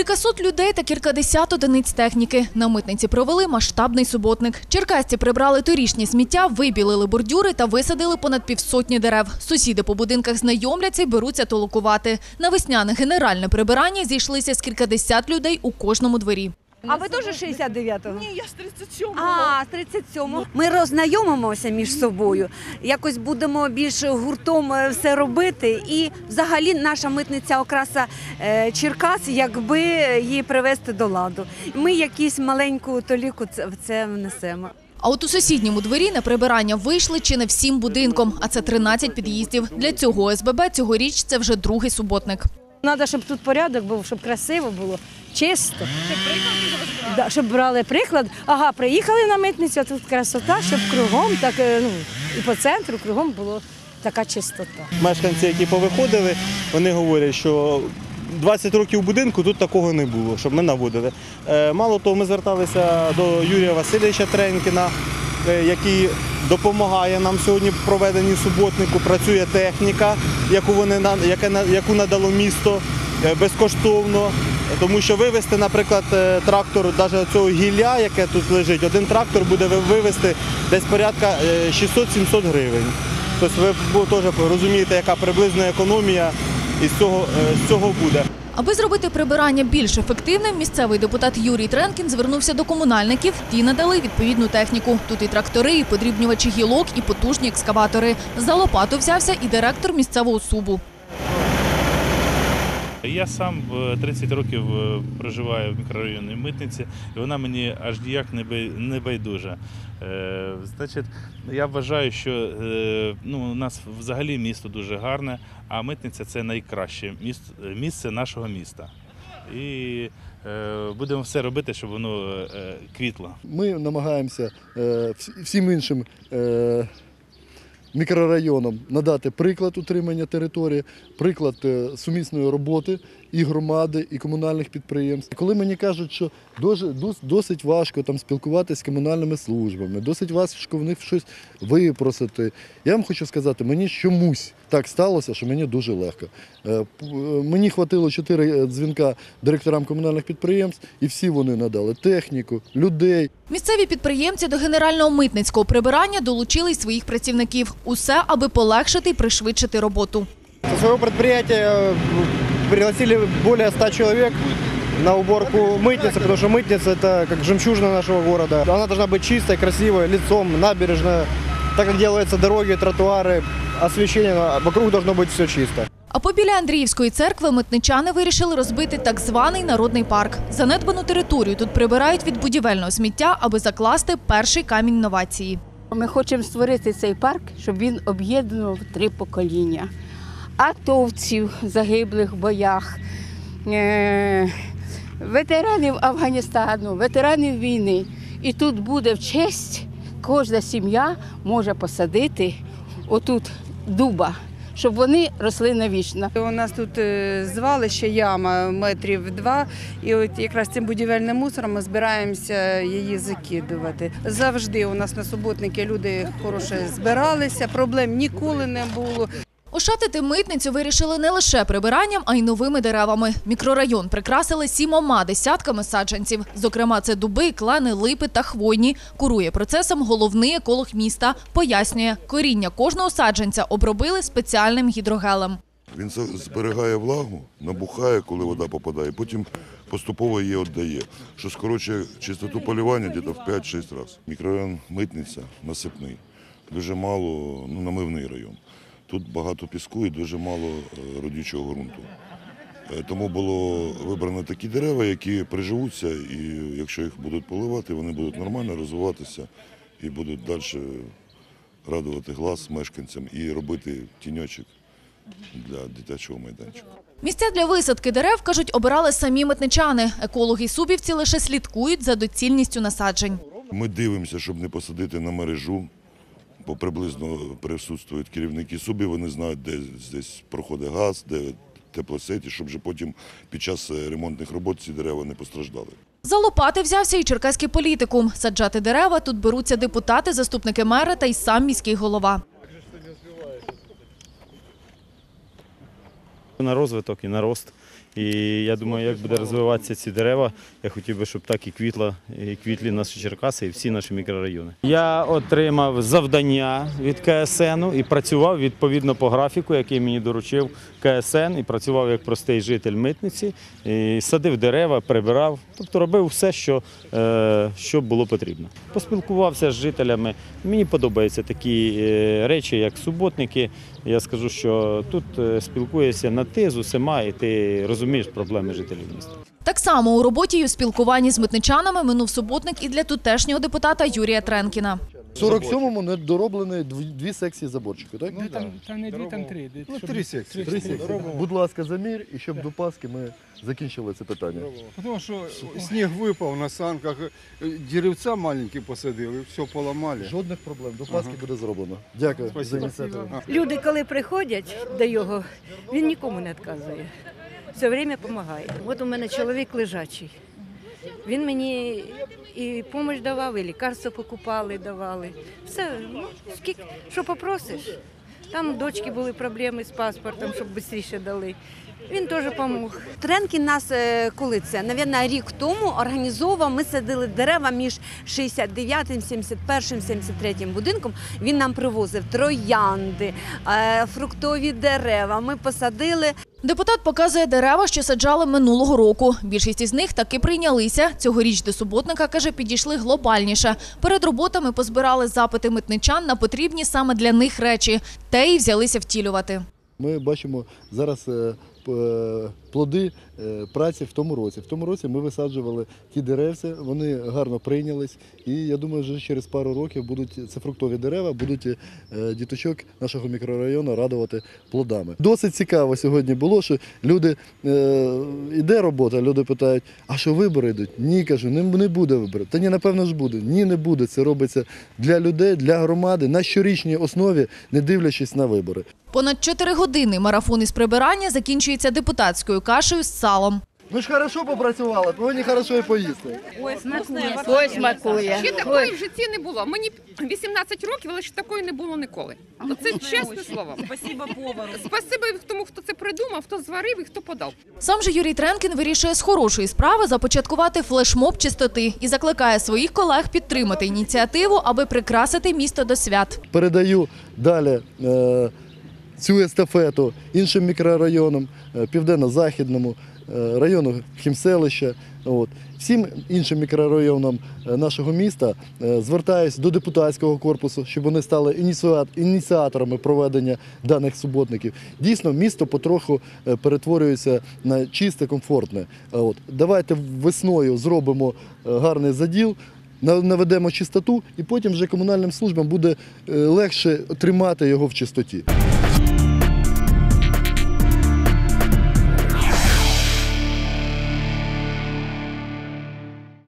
Кількасот людей та кількадесят одиниць техніки. На митниці провели масштабний суботник. Черкасці прибрали торішні сміття, вибілили бордюри та висадили понад півсотні дерев. Сусіди по будинках знайомляться і беруться толокувати. На весняне генеральне прибирання зійшлися з кількадесят людей у кожному дворі. А ви теж 69-го? Ні, я з 37-го. А, з 37-го. Ми роззнайомимося між собою. Якось будемо більш гуртом е, все робити. І взагалі наша митниця окраса е, Черкас, якби її привести до ладу. Ми якусь маленьку толіку це- в це внесемо. А от у сусідньому дворі на прибирання вийшли чи не всім будинком, а це 13 під'їздів. Для цього ОСББ цьогоріч це вже другий суботник. Треба, щоб тут порядок був, щоб красиво було, чисто. Да, щоб брали приклад. Ага, приїхали на митницю, а тут красота, щоб кругом, так, е, ну, і по центру кругом було така чистота. Мешканці, які повиходили, вони говорять, що 20 років будинку тут такого не було, щоб ми наводили. Е, Мало того, ми зверталися до Юрія Васильовича Тренкіна, який допомагає нам сьогодні в проведенні суботнику. Працює техніка, яку вони яку надало місто е, безкоштовно. Тому що вивезти, наприклад, е, трактор, навіть цього гілля, яке тут лежить, один трактор буде вивезти десь порядка е, 600-700 гривень. Тобто ви теж розумієте, яка приблизна економія із цього, е, з цього буде. Аби зробити прибирання більш ефективним, місцевий депутат Юрій Тренкін звернувся до комунальників. Ті надали відповідну техніку. Тут і трактори, і подрібнювачі гілок, і потужні екскаватори. За лопату взявся і директор місцевого субу. Я сам е, 30 років е, проживаю в мікрорайонній митниці, і вона мені аж ніяк не бай- байдужа. Е, Значить, я вважаю, що е, ну, у нас взагалі місто дуже гарне, а митниця це найкраще місце, нашого міста. І е, будемо все робити, щоб воно е, квітло. Ми намагаємося е, всім іншим е, мікрорайонам надати приклад утримання території, приклад е, сумісної роботи і громади, і комунальних підприємств. Коли мені кажуть, що дуже, досить важко там спілкуватися з комунальними службами, досить важко в них щось випросити. Я вам хочу сказати, мені чомусь так сталося, що мені дуже легко. Е, е, Мені хватило чотири е, дзвінка директорам комунальних підприємств, і всі вони надали техніку, людей. Місцеві підприємці до генерального митницького прибирання долучили й своїх працівників. Усе, аби полегшити і пришвидшити роботу. Своего предприятия пригласили более 100 человек на уборку мытницы, потому что мытница это как жемчужина нашего города. Она должна быть чистой, красивой, лицом, набережная. Так как делаются дороги, тротуары, освещение, вокруг должно быть все чисто. А побіля Андріївської церкви митничани вирішили розбити так званий народний парк. Занедбану територію тут прибирають від будівельного сміття, аби закласти перший камінь новації. Ми хочемо створити цей парк, щоб він об'єднував три покоління: атовців, загиблих в боях, е, ветеранів Афганістану, ветеранів війни. І тут буде в честь, кожна сім'я може посадити отут дуба, щоб вони росли навічно. У нас тут е, звалище яма метрів два, і от якраз цим будівельним мусором ми збираємося її закидувати. Завжди у нас на суботники люди хороше збиралися, проблем ніколи не було. Ошатити митницю вирішили не лише прибиранням, а й новими деревами. Мікрорайон прикрасили сімома десятками саджанців. Зокрема, це дуби, клени, липи та хвойні. Курує процесом головний еколог міста. Пояснює, коріння кожного саджанця обробили спеціальним гідрогелем. Він зберігає влагу, набухає, коли вода попадає, потім поступово її віддає, що скорочує чистоту полювання десь в 5-6 разів. Мікрорайон Митниця насипний, дуже мало ну, намивний район. Тут багато піску і дуже мало е, родючого ґрунту. Е, Тому було вибрано такі дерева, які приживуться, і якщо їх будуть поливати, вони будуть нормально розвиватися і будуть далі радувати глаз мешканцям і робити тіньочок для дитячого майданчика. Місця для висадки дерев, кажуть, обирали самі митничани. Екологи субівці лише слідкують за доцільністю насаджень. Ми дивимося, щоб не посадити на мережу, бо приблизно присутствують керівники субів, вони знають, де здесь проходить газ, де теплосеті, щоб вже потім під час е, ремонтних робот ці дерева не постраждали. За лопати взявся і черкаський політикум. Саджати дерева тут беруться депутати, заступники мера та й сам міський голова. на розвиток і на рост І я думаю, як буде розвиватися ці дерева, я хотів би, щоб так і квітла, і квітлі наші Черкаси і всі наші мікрорайони. Я отримав завдання від КСН і працював відповідно по графіку, який мені доручив КСН, і працював як простий житель митниці, і садив дерева, прибирав, тобто робив все, що, е, що було потрібно. Поспілкувався з жителями. Мені подобаються такі е, речі, як суботники. Я скажу, що тут е, спілкуєшся на ти з усіма, і ти розумієш проблеми жителів міста. Так само у роботі і у спілкуванні з митничанами минув суботник і для тутешнього депутата Юрія Тренкіна. В 47-му не дороблені дві, дві секції заборчику, так? Ну, там, там не дві, там три. Ну, три секції. Три секції. Будь ласка, замір, і щоб до Пасхи ми закінчили це питання. Тому що сніг випав на санках, деревця маленькі посадили, все поламали. Жодних проблем. До Пасхи буде зроблено. Дякую за ініціативу. Люди, коли приходять до його, він нікому не відказує. Все время допомагає. От у мене чоловік лежачий. Він мені і допомогу давав, і лікарства покупали, давали. Все, ну, скільки, що попросиш. Там дочки були проблеми з паспортом, щоб швидше дали. Він теж допомог. Тренкін нас е, коли це? Навірно, рік тому організовував. Ми садили дерева між 69-м, 71-м, 73-м будинком. Він нам привозив троянди, е, фруктові дерева. Ми посадили. Депутат показує дерева, що саджали минулого року. Більшість із них таки прийнялися. Цьогоріч до суботника, каже, підійшли глобальніше. Перед роботами позбирали запити митничан на потрібні саме для них речі. Те й взялися втілювати. Ми бачимо зараз е, плоди е, праці в тому році. В тому році ми висаджували ті деревця, вони гарно прийнялись. І я думаю, вже через пару років будуть це фруктові дерева, будуть е, діточок нашого мікрорайону радувати плодами. Досить цікаво сьогодні було, що люди е, іде робота, люди питають, а що вибори йдуть? Ні, кажу, не, буде виборів. Та ні, напевно ж буде. Ні, не буде. Це робиться для людей, для громади на щорічній основі, не дивлячись на вибори. Понад чотири години марафон із прибирання закінчується депутатською кашею з салом. Ми ж хорошо попрацювали, повинні хорошо і поїсти. Ой, смакує. Ще такої в житті не було. Мені 18 років, але ще такої не було ніколи. Це чесне слово. Спасибо повару. Спасибо тому, хто це придумав, хто зварив і хто подав. Сам же Юрій Тренкін вирішує з хорошої справи започаткувати флешмоб чистоти і закликає своїх колег підтримати ініціативу, аби прикрасити місто до свят. Передаю далі е, цю естафету іншим мікрорайонам, е, південно-західному е, району Хімселища. От. Всім іншим мікрорайонам е, нашого міста звертаюсь до депутатського корпусу, щоб вони стали ініціаторами проведення даних суботників. Дійсно, місто потроху перетворюється на чисте, комфортне. От. Давайте весною зробимо гарний заділ. Наведемо чистоту, і потім вже комунальним службам буде легше тримати його в чистоті.